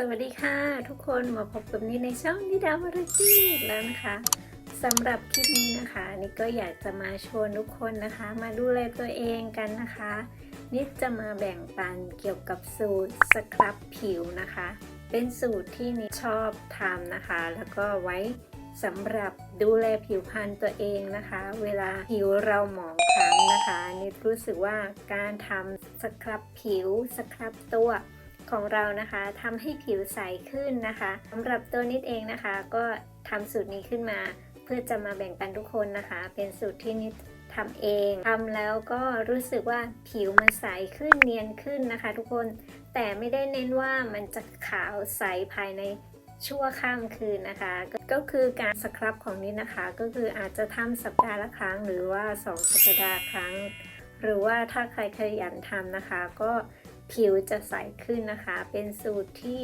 สวัสดีค่ะ ทุกคนมาพบกับนิดในช่องนิดาวารตี้แล้วนะคะสำหรับคลิปนี้นะคะนิดก็อยากจะมาชวนทุกคนนะคะ มาดูแลตัวเองกันนะคะนิดจะมาแบ่งปันเกี่ยวกับสูตรสครับผิวนะคะ เป็นสูตรที่นิดชอบทำนะคะ แล้วก็ไว้สำหรับดูแลผิวพรรณตัวเองนะคะ เวลาผิวเราหมองคล้ำนะคะนิดรู้สึกว่าการทำสครับผิวสครับตัว ของเรานะคะทำให้ผิวใสขึ้นนะคะสำหรับตัวนิดเองนะคะ ก็ทำสูตรนี้ขึ้นมา เพื่อจะมาแบ่งปันทุกคนนะคะ เป็นสูตรที่นิดทำเองทำแล้วก็รู้สึกว่าผิวมันใสขึ้นเนียนขึ้นนะคะ ทุกคนแต่ไม่ได้เน้นว่ามันจะขาวใสภายในชั่วข้ามคืนนะคะ ก็ก็คือการสครับของนิดนะคะ ก็คืออาจจะทำสัปดาห์ละครั้ง หรือว่า 2 สัปดาห์ครั้ง หรือว่าถ้าใครขยันทำนะคะ ก็ ผิวจะใสขึ้นนะคะ เป็นสูตรที่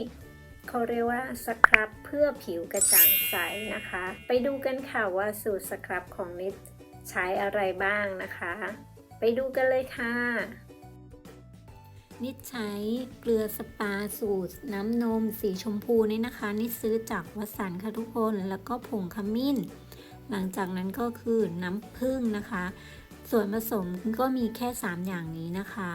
เขาเรียกว่าสครับเพื่อผิวกระจ่างใสนะคะ ไปดูกันค่ะว่าสูตรสครับของนิดใช้อะไรบ้างนะคะ ไปดูกันเลยค่ะ นิดใช้เกลือสปาสูตร น้ำนมสีชมพูนี่นะคะ นิดซื้อจากวัสันค่ะทุกคนแล้วก็ผงขมิ้น หลังจากนั้นก็คือน้ำผึ้งนะคะ ส่วนผสมก็มีแค่ 3 อย่างนี้นะคะ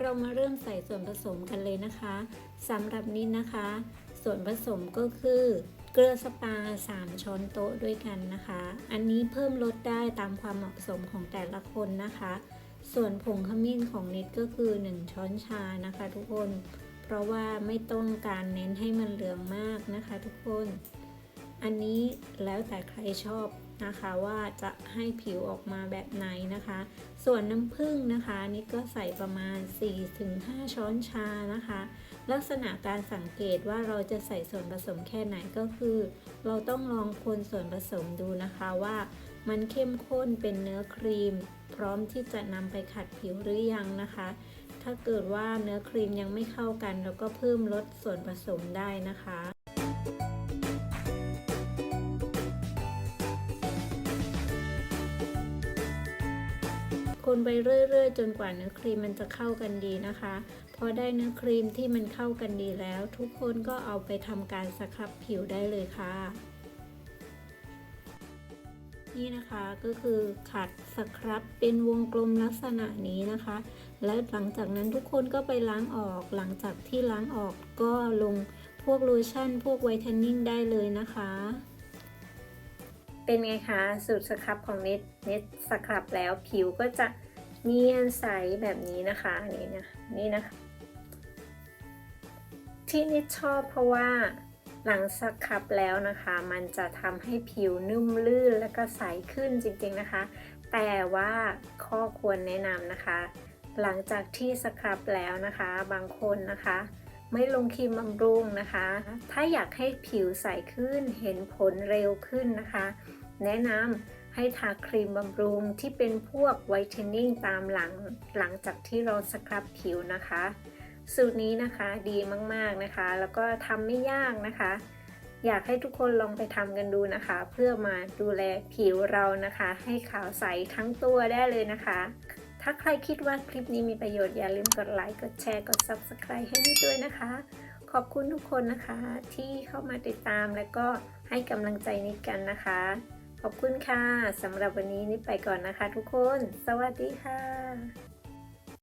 เรามาเริ่มใส่ส่วนผสมกันเลยนะคะสำหรับนิดนะคะ ส่วนผสมก็คือเกลือสปา 3 ช้อนโต๊ะด้วยกันนะคะ อันนี้เพิ่มลดได้ตามความเหมาะสมของแต่ละคนนะคะ ส่วนผงขมิ้นของนิดก็คือ 1 ช้อนชานะคะทุกคน เพราะว่าไม่ต้องการเน้นให้มันเหลืองมากนะคะทุกคน อันนี้แล้วแต่ใครชอบนะคะว่าจะให้ผิวออกมาแบบไหนนะคะ ส่วนน้ำผึ้งนะคะนิดก็ใส่ประมาณ 4-5 ช้อนชานะคะ ลักษณะการสังเกตว่าเราจะใส่ส่วนผสมแค่ไหนก็คือ เราต้องลองคนส่วนผสมดูนะคะว่ามันเข้มข้นเป็นเนื้อครีม พร้อมที่จะนำไปขัดผิวหรือยังนะคะ ถ้าเกิดว่าเนื้อครีมยังไม่เข้ากัน เราก็เพิ่มลดส่วนผสมได้นะคะ คนไปเรื่อย ๆ จนกว่าเนื้อครีมมันจะเข้ากันดีนะคะ พอได้เนื้อครีมที่มันเข้ากันดีแล้ว ทุกคนก็เอาไปทำการสครับผิวได้เลยค่ะ นี่นะคะก็คือขัดสครับเป็นวงกลมลักษณะนี้นะคะ แล้วหลังจากนั้นทุกคนก็ไปล้างออก หลังจากที่ล้างออกก็ลงพวกโลชั่นพวกไวท์เทนนิ่งได้เลยนะคะ เป็นไงคะสูตรสครับของเนิดนิดสครับแล้วผิวก็จะเนียนใสแบบนี้นะคะนี่นะนี่นะคะที่เนิดชอบเพราะว่าหลังสครับแล้วนะคะ มันจะทำให้ผิวนุ่มลื่นแล้วก็ใสขึ้นจริงๆนะคะ แต่ว่าข้อควรแนะนำนะคะ หลังจากที่สครับแล้วนะคะ บางคนนะคะ ไม่ลงครีมบำรุงนะคะ ถ้าอยากให้ผิวใสขึ้นเห็นผลเร็วขึ้นนะคะ แนะนำให้ทาครีมบำรุงที่เป็นพวกไวท์เทนนิ่งตามหลัง หลังจากที่เราสครับผิวนะคะ สูตรนี้นะคะดีมากๆนะคะ แล้วก็ทำไม่ยากนะคะ อยากให้ทุกคนลองไปทำกันดูนะคะ เพื่อมาดูแลผิวเรานะคะ ให้ขาวใสทั้งตัวได้เลยนะคะ ถ้าใครคิดว่าคลิปนี้มีประโยชน์อย่าลืมกดไลค์กดแชร์กด Subscribe ให้นิดด้วยนะคะ ขอบคุณทุกคนนะคะที่เข้ามาติดตามและก็ให้กำลังใจนิดกันนะคะ ขอบคุณค่ะสำหรับวันนี้นิดไปก่อนนะคะ ทุกคน สวัสดีค่ะ